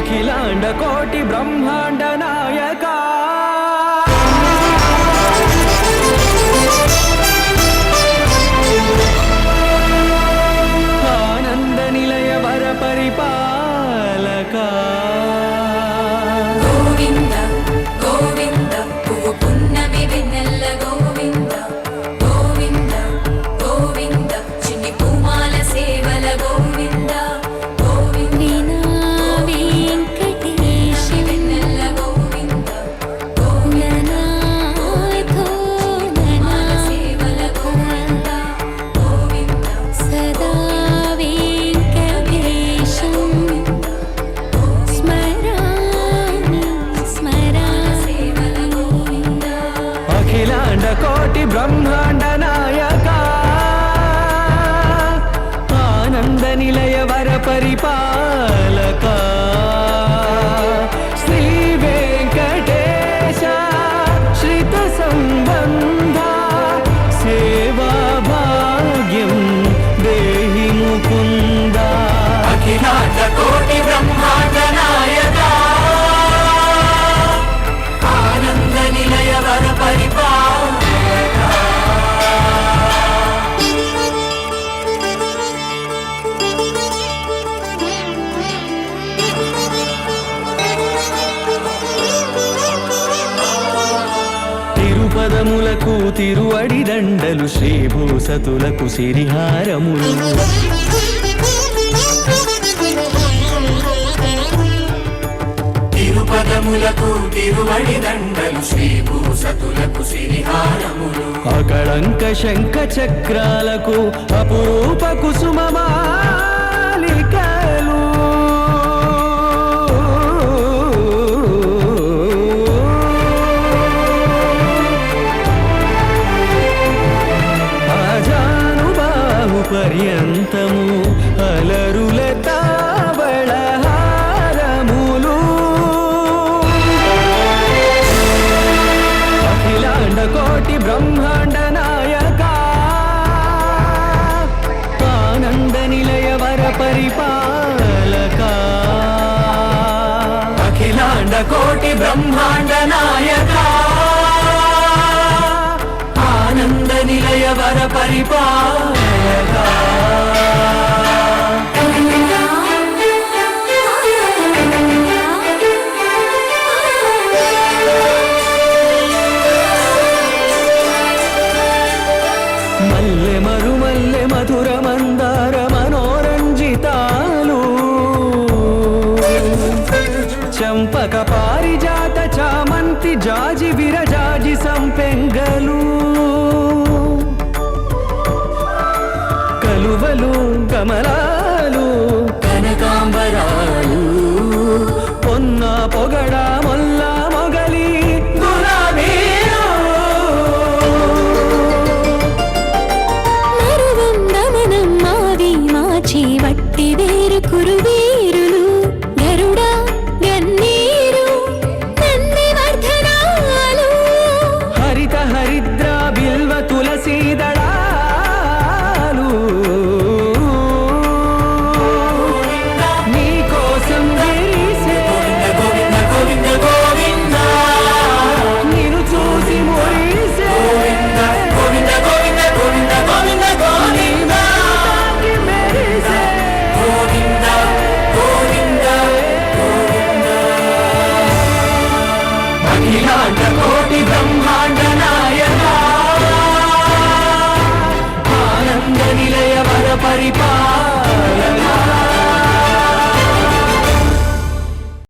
అఖిలాండ కోటి బ్రహ్మాండ అఖిలాండ కోటి బ్రహ్మాండ నాయక. ఆనంద నిలయ వర పరిపాలక. శ్రీ వెంకటేశ శ్రిత సంబంధ సేవా భాగ్యం దేహి ముకుంద. అఖిలాండ కోటి బ్రహ్మాండ నాయక. ఆనంద నిలయ వర తిరుపదములకు తిరువడి దండలు శ్రీభూసతులకు సిరిహారములు. తిరుపదములకు తిరువడి దండలు శ్రీభూసతులకు సిరిహారములు. అకళంక శంఖ చక్రాలకు అపురూప కుసుమమాలికలు పర్యంతము అలరుల తావళహారములు అఖిలాండ కోటి బ్రహ్మాండ నాయక. ఆనంద నిలయ వర పరిపాలక. అఖిలాండ కోటి బ్రహ్మాండ నాయకా. వర పరిపాలక. మల్లె మరుమల్లె మధుర మందార మనోరంజితాలు. చంపక పారిజాత చామంతి జాజి విరజాజి సంపెంగలు. కలువలు కమలాలు